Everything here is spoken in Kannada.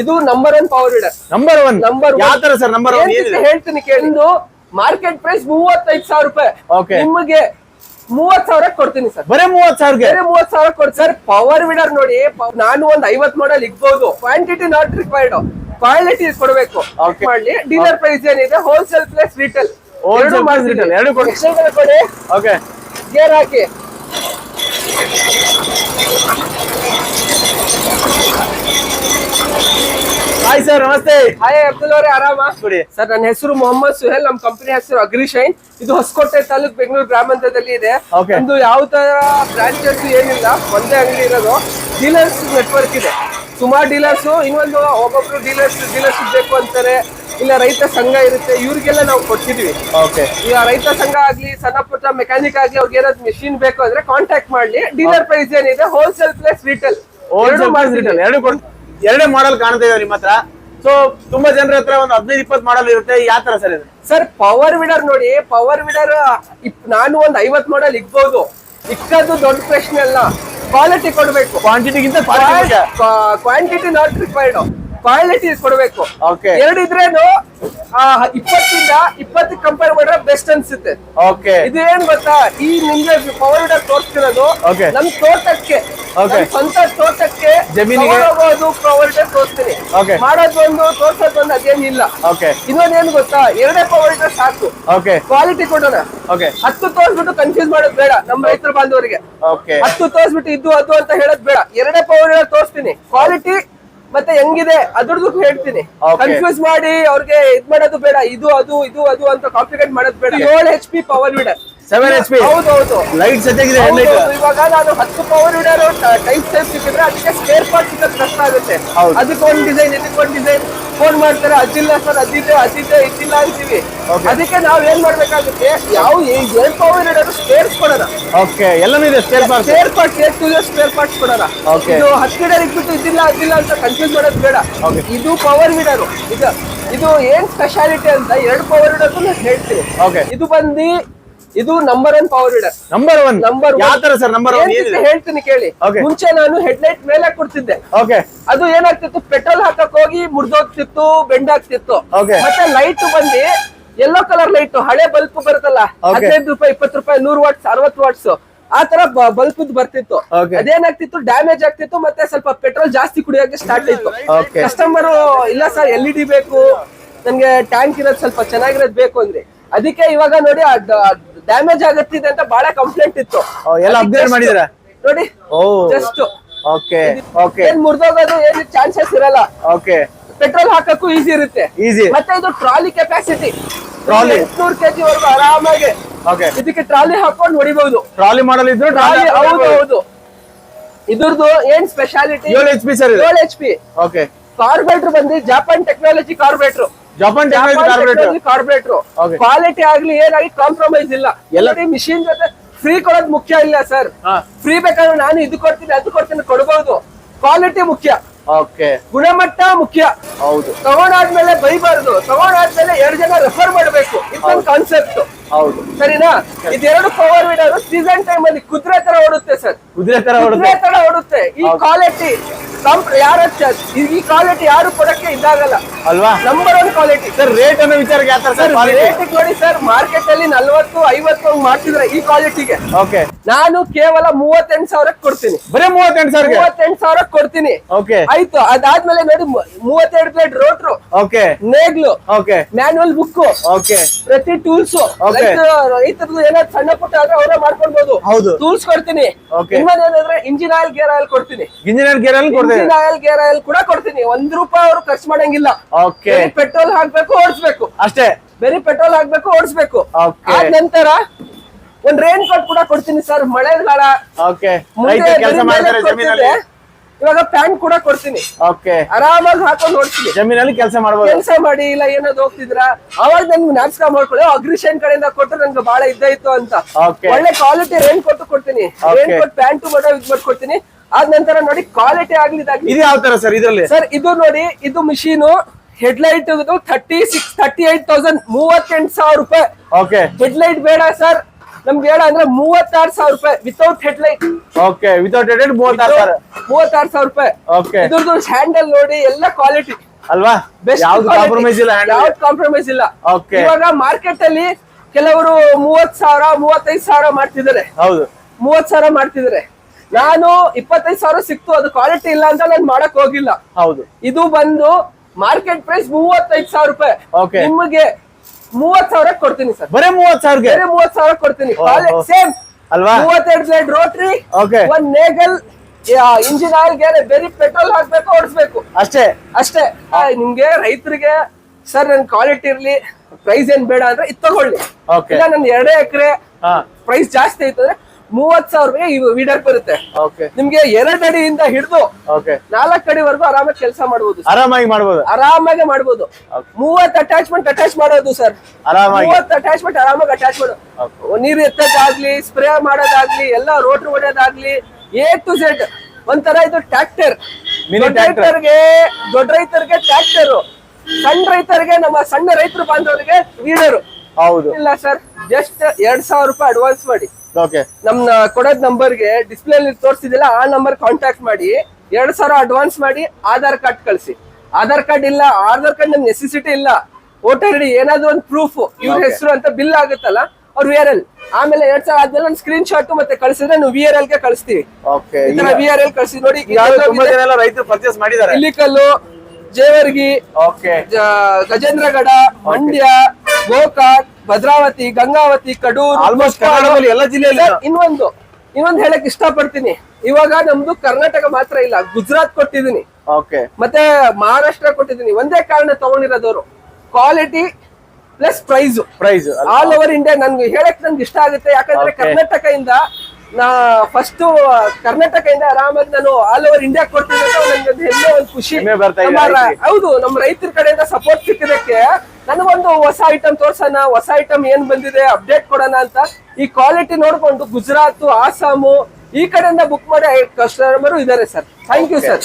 ಇದು number one power weeder number one number ಯಾವ ತರ ಸರ್ ನಂಬರ್ ಒನ್ ಏನಿದೆ? ಹೇಳ್ತೀನಿ ಕೇಳಿ. ಇದು ಮಾರ್ಕೆಟ್ ಪ್ರೈಸ್ ಮೂವತ್ತೈದು ಸಾವಿರ ರೂಪಾಯಿ. ನಿಮಗೆ ಮೂವತ್ ಸಾವಿರ ಕೊಡ್ತೀನಿ ಸರ್ ಬರೀ ಮೂವತ್ ಸಾವಿರ ಬೇರೆ ಮೂವತ್ ಸಾವಿರ ಕೊಡ್ತೀನಿ. ಸರ್ ಪವರ್ ವಿಡರ್ ನೋಡಿ ನಾನು ಒಂದ್ ಐವತ್ ಮಾಡಲ್ ಇಗ್ಬೋದು ಕ್ವಾಂಟಿಟಿ ನಾಟ್ ರಿಕ್ವೈರ್ಡ್ ಕ್ವಾಲಿಟಿ ಕೊಡಬೇಕು. ಓಕೆ ಮಾಡ್ಲಿ. ಡೀಲರ್ ಪ್ರೈಸ್ ಏನಿದೆ? ಹೋಲ್ಸೇಲ್ ಪ್ಲಸ್ ರಿಟೇಲ್ ಎರಡು ಕೊಡಿ. ಕೊಡಿ. ಓಕೆ ಗೇರ್ ಹಾಕಿ. ಹಾಯ್ ಸರ್ ನಮಸ್ತೆ. ಹಾಯ್ ಅಬ್ದುಲ್ ಅವರೇ ಆರಾಮ. ಸರ್ ನನ್ನ ಹೆಸರು ಮೊಹಮ್ಮದ್ ಸುಹೇಲ್. ನಮ್ ಕಂಪನಿ ಹೆಸರು ಅಗ್ರಿಶೈನ್ ಇದು ಹೊಸಕೋಟೆ ತಾಲೂಕ್ ಬೆಂಗಳೂರು ಗ್ರಾಮಾಂತರದಲ್ಲಿ ಇದೆ. ಒಂದು ಯಾವ ತರ ಬ್ರಾಂಚಸ್ ಏನಿಲ್ಲ ಒಂದೇ ಅಂಗಡಿ ಇರೋದು. ಡೀಲರ್ಸ್ ನೆಟ್ವರ್ಕ್ ಇದೆ. ಸುಮಾರು ಡೀಲರ್ಸ್ ಇನ್ನೊಂದು ಒಬ್ಬೊಬ್ರು ಡೀಲರ್ಸ್ ಡೀಲರ್ಸ್ ಬೇಕು ಅಂತಾರೆ. ಇಲ್ಲ ರೈತ ಸಂಘ ಇರುತ್ತೆ. ಇವ್ರಿಗೆಲ್ಲ ನಾವು ಕೊಡ್ತಿದ್ವಿ ಓಕೆ ಈಗ ರೈತ ಸಂಘ ಆಗ್ಲಿ ಸಣ್ಣ ಪುಟ್ಟ ಮೆಕ್ಯಾನಿಕ್ ಆಗ್ಲಿ ಅವ್ರಿಗೆ ಏನಾದ್ರು ಮೆಷಿನ್ ಬೇಕು ಅಂದ್ರೆ ಕಾಂಟ್ಯಾಕ್ಟ್ ಮಾಡ್ಲಿ. ಡೀಲರ್ ಪ್ರೈಸ್ ಏನಿದೆ? ಹೋಲ್ಸೇಲ್ ಪ್ಲಸ್ ರಿಟೇಲ್ ಎರಡು ಎರಡೇ ಮಾಡಲ್ ಕಾಣ್ತಾ ಇದಾವೆ ನಿಮ್ಮ ಹತ್ರ ಸೊ ತುಂಬಾ ಜನರ ಹತ್ರ ಒಂದು ಹದಿನೈದು ಇಪ್ಪತ್ತು ಮಾಡಲ್ ಇರುತ್ತೆ. ಯಾವ ತರ ಸರ್ ಇದು? ಸರ್ ಪವರ್ ವಿಡರ್ ನೋಡಿ ಪವರ್ ವಿಡರ್ ನಾನು ಒಂದ್ ಐವತ್ ಮಾಡಲ್ ಇಕ್ಬಹುದು ಇಕ್ಕದ್ದು ದೊಡ್ಡ ಪ್ರಶ್ನೆ ಅಲ್ಲ. ಕ್ವಾಲಿಟಿ ಕೊಡ್ಬೇಕು. ಕ್ವಾಂಟಿಟಿಗಿಂತ ಕ್ವಾಂಟಿಟಿ ನಾಟ್ ರಿಕ್ವೈರ್ಡ್ ಕ್ವಾಲಿಟಿ ಕೊಡಬೇಕು. ಓಕೆ ಎರಡು ಇದ್ರೇನು ಇಪ್ಪತ್ತಿಂದ ಇಪ್ಪತ್ತು ಕಂಪೇರ್ ಮಾಡಿದ್ರೆ ಬೆಸ್ಟ್ ಅನ್ಸುತ್ತೆ. ಓಕೆ ಇದು ಏನ್ ಗೊತ್ತಾ? ಈ ನಿಮ್ಗೆ ಪವರ್ ವಿಡರ್ ತೋರಿಸ್ತಿರೋದು. ನಮ್ ತೋಟಕ್ಕೆ ಸ್ವಂತ ತೋಟಕ್ಕೆ ಜಮೀನಿಗೆ? ಹೋಗೋದು ಪವರ್ ವಿಡರ್ ತೋರಿಸ್ತೀನಿ. ಮಾಡೋದು ಒಂದು ತೋರ್ಸೋದು ಒಂದು ಅದೇನಿಲ್ಲ. ಓಕೆ ಏನ್ ಗೊತ್ತಾ? ಎರಡೇ ಪವರ್ ವಿಡರ್ ಸಾಕು. ಓಕೆ ಕ್ವಾಲಿಟಿ ಕೊಡೋಣ. ಓಕೆ ಹತ್ತು ತೋರ್ಸ್ಬಿಟ್ಟು ಕನ್ಫ್ಯೂಸ್ ಮಾಡೋದು ಬೇಡ ನಮ್ಮ ರೈತರ ಬಾಂಧವರಿಗೆ. ಓಕೆ ಹತ್ತು ತೋರ್ಸ್ಬಿಟ್ಟು ಇದು ಅದು ಅಂತ ಹೇಳೋದ್ ಬೇಡ. ಎರಡೇ ಪವರ್ ವಿಡರ್ ತೋರಿಸ್ತೀನಿ. ಕ್ವಾಲಿಟಿ ಮತ್ತೆ ಹೆಂಗಿದೆ? ಅದ್ರದ್ದು ಹೇಳ್ತೀನಿ. ಕನ್ಫ್ಯೂಸ್ ಮಾಡಿ ಅವ್ರಿಗೆ ಇದ್ ಮಾಡೋದು ಬೇಡ ಇದು ಅದು ಇದು ಅದು ಅಂತ ಕಾಂಪ್ಲಿಕೇಟ್ ಮಾಡೋದು ಬೇಡ. ಏಳು H P power weeder seven H P ಹೌದು ಹೌದು. ಲೈಟ್ ಸಜ್ಜಾಗಿದೆ ಹೆಡ್ಲೈಟ್ ಇವಾಗ ನಾನು ಹತ್ತು ಪವರ್ ವಿಡರ್ ಟೈಪ್ ಟೈಪ್ ಸಿಕ್ಕಿದ್ರೆ ಅದಕ್ಕೆ ಸ್ಪೇರ್ ಪಾರ್ಟ್ ಸಿಗೋದು ಕಷ್ಟ ಆಗುತ್ತೆ. ಹೌದು. ಅದಕ್ಕೆ ಒಂದ್ ಡಿಸೈನ್ ಇದಕ್ಕೆ ಒಂದ್ ಡಿಸೈನ್ ಫೋನ್ ಮಾಡ್ತಾರೆ ಅದಿಲ್ಲ ಸರ್ ಅದಿದೆ ಅದಿದೆ ಇದಿಲ್ಲ ಅಂತೀವಿ. ಅದಕ್ಕೆ ನಾವ್ ಏನ್ ಮಾಡ್ಬೇಕಾಗುತ್ತೆ? ಯಾವ ಏನ್ ಪವರ್ ವಿಡರ್ ಸ್ಪೇರ್ಸ್ ಕೊಡೋಣ. ಓಕೆ ಎಲ್ಲನೂ ಇದೆ spare part spare part eight to spare parts ಕೊಡೋಣ. ಓಕೆ ಇದು ಹತ್ತು ವಿಡರ್ ಇಟ್ಬಿಟ್ಟು ಇದಿಲ್ಲ ಅದಿಲ್ಲ ಅಂತ ಕನ್ಫ್ಯೂಸ್ ಮಾಡೋದು ಬೇಡ. ಇದು ಪವರ್ ವಿಡರ್ ಇದು ಇದು ಏನ್ ಸ್ಪೆಷಾಲಿಟಿ ಅಂತ ಎರಡು ಪವರ್ ವಿಡರ್ ಹೇಳ್ತೀವಿ ಹೇಳ್ತೀನಿ. Okay. ಇದು ಬಂದು ಇದು number one power weeder number one number ಯಾವ ತರ ಸರ್ ನಂಬರ್ ಒನ್ ಹೇಳ್ತೀನಿ ಕೇಳಿ. ಮುಂಚೆ ನಾನು ಹೆಡ್ಲೈಟ್ ಮೇಲೆ ಕೊಡ್ತಿದ್ದೆ. ಓಕೆ ಅದು ಏನಾಗ್ತಿತ್ತು? ಪೆಟ್ರೋಲ್ ಹಾಕಕ್ ಹೋಗಿ ಮುರಿದೋಗ್ತಿತ್ತು ಬೆಂಡ್ ಆಗ್ತಿತ್ತು. ಮತ್ತೆ ಲೈಟ್ ಬಂದು ಎಲ್ಲೋ ಕಲರ್ ಲೈಟ್ ಹಳೆ ಬಲ್ಪ್ ಬರುತ್ತಲ್ಲ. ಹದಿನೈದು ರೂಪಾಯಿ ಇಪ್ಪತ್ತು ರೂಪಾಯಿ ನೂರು ವಾಟ್ಸ್ ಅರವತ್ತು ವಾಟ್ಸ್ ಆ ತರ ಬಲ್ಪ್ ಬರ್ತಿತ್ತು. ಅದೇನಾಗ್ತಿತ್ತು? ಡ್ಯಾಮೇಜ್ ಆಗ್ತಿತ್ತು ಮತ್ತೆ ಸ್ವಲ್ಪ ಪೆಟ್ರೋಲ್ ಜಾಸ್ತಿ ಕುಡಿಯೋಕೆ ಸ್ಟಾರ್ಟ್ ಆಯ್ತು. ಕಸ್ಟಮರ್ ಇಲ್ಲ ಸರ್ ಎಲ್ ಇ ಡಿ ಬೇಕು. ನನ್ಗೆ ಟ್ಯಾಂಕ್ ಇರೋದು ಸ್ವಲ್ಪ ಚೆನ್ನಾಗಿರೋದು ಬೇಕು ಅಂದ್ರೆ. ಅದಕ್ಕೆ ಇವಾಗ ನೋಡಿ ಡ್ಯಾಮೇಜ್ ಆಗತ್ತಿದೆ ಅಂತ ಬಹಳ ಕಂಪ್ಲೇಂಟ್ ಇತ್ತು. ಎಲ್ಲ ಅಪ್ಗ್ರೇಡ್ ಮಾಡಿದ್ರ ನೋಡಿ ಜಸ್ಟ್ ಓಕೆ ಓಕೆ ಏನ್ ಮುರಿದೋಗೋದು ಏನು ಚಾನ್ಸಸ್ ಇರಲ್ಲ. ಓಕೆ ಪೆಟ್ರೋಲ್ ಹಾಕಕ್ಕೂ ಈಸಿ ಇರುತ್ತೆ. ಈಸಿ ಮತ್ತೆ ಇದು ಟ್ರಾಲಿ ಕೆಪಾಸಿಟಿ ಟ್ರಾಲಿ ಎಂಟ್ನೂರು ಕೆಜಿ ವರೆಗೂ ಆರಾಮಾಗಿ. ಓಕೆ ಇದಕ್ಕೆ ಟ್ರಾಲಿ ಹಾಕೊಂಡು ಹೊಡಿಬಹುದು ಟ್ರಾಲಿ ಮಾಡಲ್ ಇದ್ರು ಟ್ರಾಲಿ ಹೌದು ಹೌದು. ಇದ್ರದ್ದು ಏನ್ ಸ್ಪೆಷಾಲಿಟಿ ಏಳು ಎಚ್ ಪಿ ಸರ್ ಏಳು ಎಚ್ ಪಿ ಓಕೆ ಕಾರ್ಬೇಟ್ರ್ ಬಂದು Japan technology carburettor Japan technology carburettor quality ಆಗ್ಲಿ ಏನಾಗಿ ಕಾಂಪ್ರಮೈಸ್ ಇಲ್ಲ. ಎಲ್ಲ- ಎಲ್ಲ ಮಿಷಿನ್ ಜೊತೆ ಫ್ರೀ ಕೊಡೋದು ಮುಖ್ಯ ಇಲ್ಲ ಸರ್ ಫ್ರೀ ಬೇಕಾದ್ರೆ ನಾನು ಇದು ಕೊಡ್ತೀನಿ ಅದು ಕೊಡ್ತೀನಿ ಕೊಡಬಹುದು ಕ್ವಾಲಿಟಿ ಮುಖ್ಯ. ಓಕೆ ಗುಣಮಟ್ಟ ಮುಖ್ಯ. ಹೌದು. ತಗೊಂಡಾದ್ಮೇಲೆ ಬೈಬಾರ್ದು. ತಗೊಂಡಾದ್ಮೇಲೆ ಎರಡು ಜನ ರೆಫರ್ ಮಾಡಬೇಕು. ಇದೊಂದು ಕಾನ್ಸೆಪ್ಟ್ ಹೌದು. ಸರಿನಾ? ಇದೆರಡು ಪವರ್ ವಿಡರ್ ಸೀಸನ್ ಟೈಮ್ ಅಲ್ಲಿ ಕುದುರೆ ತರ ಓಡುತ್ತೆ ಸರ್ ಕುದುರೆ ತರ ಓಡುತ್ತೆ. ಈ ಹೌದು. ಯಾರ ಈ ಕ್ವಾಲಿಟಿ ಯಾರು ಕೊಡಕ್ಕೆ ಇದಾಗಲ್ಲ. ಅಲ್ವಾ? Number one quality sir rate ಅನ್ನೋ ವಿಚಾರಕ್ಕೆ ಯಾವ ತರ ಸರ್ ರೇಟ್ ನೋಡಿ ಸರ್ ಮಾರ್ಕೆಟ್ ಅಲ್ಲಿ ನಲ್ವತ್ತು ಐವತ್ತು ಮಾಡ್ತಿದ್ರೆ ಈ ಕ್ವಾಲಿಟಿಗೆ ಓಕೆ ನಾನು ಕೇವಲ ಮೂವತ್ತೆಂಟು ಸಾವಿರಕ್ಕೆ ಕೊಡ್ತೀನಿ. ಬರೀ ಮೂವತ್ತೆಂಟು ಸಾವಿರ ಮೂವತ್ತೆಂಟು ಸಾವಿರಕ್ಕೆ ಕೊಡ್ತೀನಿ. ಓಕೆ ಆಯ್ತು ಅದಾದ್ಮೇಲೆ ನೋಡಿ ಮೂವತ್ತೆರಡು ಪ್ಲೇಟ್ ರೋಟ್ರು ಓಕೆ ನೇಗ್ಲು ಓಕೆ ಮ್ಯಾನುವಲ್ ಬುಕ್ ಓಕೆ ಪ್ರತಿ ಟೂಲ್ಸ್. ರೈತರದ್ದು ಏನಾದ್ರು ಸಣ್ಣ ಪುಟ್ಟ ಆದ್ರೆ ಅವರೇ ಮಾಡ್ಕೊಳ್ಬಹುದು ಹೌದು. ಟೂಲ್ಸ್ ಕೊಡ್ತೀನಿ. Okay. ಇನ್ನೊಂದೇನಂದ್ರೆ ಇಂಜಿನ್ ಆಯಿಲ್ ಗೇರ್ ಆಯಿಲ್ ಕೊಡ್ತೀನಿ. ಇಂಜಿನಿಯರ್ ಗೇರ್ ಆಯಿಲ್ ಕೊಡ್ತೇವೆ ಇಂಜಿನ್ ಆಯಿಲ್ ಗೇರ್ ಆಯಿಲ್ ಕೂಡ ಕೊಡ್ತೀನಿ. ಒಂದ್ ರೂಪಾಯಿ ಅವರು ಖರ್ಚು ಮಾಡಂಗಿಲ್ಲ. ಓಕೆ ಪೆಟ್ರೋಲ್ ಹಾಕ್ಬೇಕು ಓಡಿಸ್ಬೇಕು. ಅಷ್ಟೇ. ಬರೀ ಪೆಟ್ರೋಲ್ ಹಾಕ್ಬೇಕು ಓಡಿಸ್ಬೇಕು. ಆದ ನಂತರ ಒಂದ್ ರೈನ್ ಕೋಟ್ ಕೂಡ ಕೊಡ್ತೀನಿ ಸರ್ ಮಳೆಗಾಲ ಓಕೆ ಕೆಲಸ ಮಾಡ್ತಾರೆ ಜಮೀನಲ್ಲಿ? ಇವಾಗ ಪ್ಯಾಂಟ್ ಕೂಡ ಕೊಡ್ತೀನಿ. ಓಕೆ ಆರಾಮಾಗಿ ಹಾಕೊಂಡು ಓಡಿಸ್ತೀನಿ. ಜಮೀನಲ್ಲಿ ಕೆಲಸ ಮಾಡಬಹುದು ಕೆಲಸ ಮಾಡಿ ಇಲ್ಲ ಏನಾದ್ರು ಹೋಗ್ತಿದ್ರ ಅವಾಗ ನನ್ಗೆ ನಾಪ್ಸ್ಕ ಮಾಡ್ಕೊಳ್ಳಿ. ಅಗ್ರಿಷನ್ ಕಡೆಯಿಂದ ಕೊಟ್ಟು ನನ್ಗೆ ಬಹಳ ಇದ್ದಾಯ್ತು ಅಂತ. ಒಳ್ಳೆ ಕ್ವಾಲಿಟಿ ರೇನ್ ಕೊಟ್ಟು ಕೊಡ್ತೀನಿ. ರೈನ್ ರೇನ್ ಕೋಟ್ ಪ್ಯಾಂಟ್ ಕೂಡ ಯೂಸ್ ಮಾಡ್ಕೊಡ್ತೀನಿ. ಆದ ನಂತರ ನೋಡಿ ಕ್ವಾಲಿಟಿ ಆಗ್ಲಿ ಇದು ಯಾವ ತರ ಸರ್ ಇದರಲ್ಲಿ? ಸರ್ ಇದು ನೋಡಿ ಇದು machine headlight thirty six thirty eight thousand ಮೂವತ್ತೆಂಟು ಸಾವಿರ ರೂಪಾಯಿ. ಓಕೆ ಹೆಡ್ಲೈಟ್ ಬೇಡ ಸರ್. ನಮ್ಗೆ ಹೇಳ ಅಂದ್ರೆ ಮೂವತ್ತಾರು ಸಾವಿರ ರೂಪಾಯಿ without headlight okay without headlight ಮೂವತ್ತಾರು ಸಾವಿರ. ಮೂವತ್ತಾರು ಸಾವಿರ ರೂಪಾಯಿ. ಓಕೆ ಇದ್ರದ್ದು ಹ್ಯಾಂಡಲ್ ನೋಡಿ ಎಲ್ಲ ಕ್ವಾಲಿಟಿ ಅಲ್ವಾ? ಬೆಸ್ಟ್ ಯಾವ್ದು ಕಾಂಪ್ರಮೈಸ್ ಇಲ್ಲ ಯಾವ್ದು ಕಾಂಪ್ರಮೈಸ್ ಇಲ್ಲ. ಓಕೆ ಇವಾಗ ಮಾರ್ಕೆಟ್ ಅಲ್ಲಿ ಕೆಲವರು ಮೂವತ್ ಸಾವಿರ ಮೂವತ್ತೈದು ಸಾವಿರ ಮಾಡ್ತಿದ್ದಾರೆ. ಹೌದು. ಮೂವತ್ ಸಾವಿರ ಮಾಡ್ತಿದ್ದಾರೆ. ನಾನು ಇಪ್ಪತ್ತೈದು ಸಾವಿರ ಸಿಕ್ತು ಅದು ಕ್ವಾಲಿಟಿ ಇಲ್ಲ ಅಂತ ನಾನು ಮಾಡಕ್ ಹೋಗಿಲ್ಲ. ಹೌದು. ಇದು ಬಂದು ಮಾರ್ಕೆಟ್ ಪ್ರೈಸ್ ಮೂವತ್ತೈದು ಸಾವಿರ ರೂಪಾಯಿ. ನಿಮಗೆ ಮೂವತ್ ಸಾವಿರ ಕೊಡ್ತೀನಿ ಸರ್. ಬರೇ ಮೂವತ್ ಸಾವಿರ ಬರೀ ಮೂವತ್ ಸಾವಿರ ಕೊಡ್ತೀನಿ. ಸೇಮ್ ಅಲ್ವಾ? ಮೂವತ್ತೆರಡು ಬ್ಲೇಡ್ ರೋಟ್ರಿ. ಒಂದ್ ನೇಗಲ್ ಇಂಜಿನ್ ಆಯಿಲ್ಗೆ ಬೇರೆ ಪೆಟ್ರೋಲ್ ಹಾಕ್ಬೇಕು ಓಡಿಸ್ಬೇಕು. ಅಷ್ಟೇ? ಅಷ್ಟೇ. ನಿಮ್ಗೆ ರೈತರಿಗೆ ಸರ್ ನನ್ ಕ್ವಾಲಿಟಿ ಇರ್ಲಿ ಪ್ರೈಸ್ ಏನ್ ಬೇಡ ಅಂದ್ರೆ ಇದು ತಗೊಳ್ಳಿ. ಓಕೆ ಇಲ್ಲ ನನ್ ಎರಡೇ ಎಕರೆ ಪ್ರೈಸ್ ಜಾಸ್ತಿ ಆಯ್ತು ಅಂದ್ರೆ ಮೂವತ್ ಸಾವಿರ ರೂಪಾಯಿ ವೀಡರ್ ಬರುತ್ತೆ. ನಿಮ್ಗೆ ಎರಡ್ ಅಡಿಯಿಂದ ಹಿಡಿದು ನಾಲ್ಕು ಅಡಿವರೆಗೂ ಆರಾಮಾಗಿ ಕೆಲಸ ಮಾಡಬಹುದು. ಆರಾಮಾಗಿ ಮಾಡಬಹುದು ಆರಾಮಾಗಿ ಮಾಡಬಹುದು. ಮೂವತ್ ಅಟ್ಯಾಚ್ಮೆಂಟ್ ಅಟ್ಯಾಚ್ ಮಾಡೋದು ಸರ್ ಮೂವತ್ ಅಟ್ಯಾಚ್ಮೆಂಟ್ ಆರಾಮಾಗಿ ಅಟ್ಯಾಚ್ ಮಾಡೋದು ನೀರು ಎತ್ತದಾಗ್ಲಿ ಸ್ಪ್ರೇ ಮಾಡೋದಾಗ್ಲಿ ಎಲ್ಲ ರೋಟರ್ ಹೊಡೆಯೋದಾಗ್ಲಿ ಎ ಟು ಝೆಡ್ ಒಂಥರ ಇದು ಟ್ರಾಕ್ಟರ್. ರೈತರಿಗೆ ದೊಡ್ಡ ರೈತರಿಗೆ ಟ್ರ್ಯಾಕ್ಟರ್ ಸಣ್ಣ ರೈತರಿಗೆ ನಮ್ಮ ಸಣ್ಣ ರೈತರು ಬಾಂಧವರಿಗೆ ವೀಡರು ಹೌದು. ಇಲ್ಲ ಸರ್ ಜಸ್ಟ್ ಎರಡ್ ಸಾವಿರ ರೂಪಾಯಿ ಅಡ್ವಾನ್ಸ್ ಮಾಡಿ. ಓಕೆ ನಮ್ ಕೊಡೋದ್ ನಂಬರ್ಗೆ ಡಿಸ್ಪ್ಲೇ ಅಲ್ಲಿ ತೋರಿಸಿದಿಲ್ಲ ಆ ನಂಬರ್ ಕಾಂಟ್ಯಾಕ್ಟ್ ಮಾಡಿ ಎರಡ್ ಸಾವಿರ ಅಡ್ವಾನ್ಸ್ ಮಾಡಿ ಆಧಾರ್ ಕಾರ್ಡ್ ಕಳಿಸಿ. ಆಧಾರ್ ಕಾರ್ಡ್ ಇಲ್ಲ ಆಧಾರ್ ಕಾರ್ಡ್ ನಮ್ಗೆ ನೆಸೆಸಿಟಿ ಇಲ್ಲ. ವೋಟರ್ ಐಡಿ ಏನಾದ್ರು ಒಂದು ಪ್ರೂಫ್ ಇವ್ರ. ಹೆಸರು ಅಂತ ಬಿಲ್ ಆಗುತ್ತಲ್ಲ ಅವ್ರು ವಿ ಆರ್ ಎಲ್ ಆಮೇಲೆ ಎರಡ್ ಸಾವಿರ ಆದ್ಮೇಲೆ ಒಂದು ಸ್ಕ್ರೀನ್ ಶಾಟ್ ಮತ್ತೆ ಕಳಿಸಿದ್ರೆ ನಾವು ವಿ ಆರ್ ಎಲ್ಗೆ ಕಳಿಸ್ತೀವಿ. ವಿ ಆರ್ ಎಲ್ ಕಳಿಸಿ ನೋಡಿ ಇಲ್ಲಿ ರೈತರು ಪರ್ಚೇಸ್ ಮಾಡಿದ್ದಾರೆ. Ilkal Jevargi okay Gajendragad Mandya Gokak Bhadravati Gangavati Kadur almost. ಕರ್ನಾಟಕದಲ್ಲಿ ಎಲ್ಲ ಜಿಲ್ಲೆಯಲ್ಲಿ ಇನ್ನೊಂದು ಇನ್ನೊಂದು ಹೇಳಕ್ ಇಷ್ಟಪಡ್ತೀನಿ. ಇವಾಗ ನಮ್ದು ಕರ್ನಾಟಕ ಮಾತ್ರ ಇಲ್ಲ ಗುಜರಾತ್ ಕೊಟ್ಟಿದ್ದೀನಿ. ಓಕೆ ಮತ್ತೆ ಮಹಾರಾಷ್ಟ್ರ ಕೊಟ್ಟಿದ್ದೀನಿ. ಒಂದೇ ಕಾರಣ ತಗೊಂಡಿರೋದವರು. Quality plus price price all over India ನನ್ಗೆ ಹೇಳಕ್ ನನ್ಗೆ ಇಷ್ಟ ಆಗುತ್ತೆ. ಯಾಕಂದ್ರೆ ಕರ್ನಾಟಕ ಕರ್ನಾಟಕದಿಂದ ನಾ ಫಸ್ಟ್ ಕರ್ನಾಟಕದಿಂದ ಆರಾಮಾಗಿ ನಾನು ಆಲ್ ಓವರ್ ಇಂಡಿಯಾ ಕೊಡ್ತೀನಿ ಅಂತ ನನ್ಗೆ ಹೆಮ್ಮೆ ಒಂದು ಖುಷಿ. ಹೌದು ನಮ್ಮ ರೈತರ ಕಡೆಯಿಂದ ಸಪೋರ್ಟ್ ಸಿಕ್ಕಿದಕ್ಕೆ ನನಗೊಂದು ಹೊಸ ಐಟಮ್ ತೋರ್ಸೋಣ ಹೊಸ ಐಟಮ್ ಏನ್ ಬಂದಿದೆ ಅಪ್ಡೇಟ್ ಕೊಡೋಣ ಅಂತ. ಈ ಕ್ವಾಲಿಟಿ ನೋಡ್ಕೊಂಡು ಗುಜರಾತ್ ಆಸಾಮು ಈ ಕಡೆಯಿಂದ ಬುಕ್ ಮಾಡಿ ಕಸ್ಟಮರ್ ಇದಾರೆ ಸರ್ ಥ್ಯಾಂಕ್ ಯು ಸರ್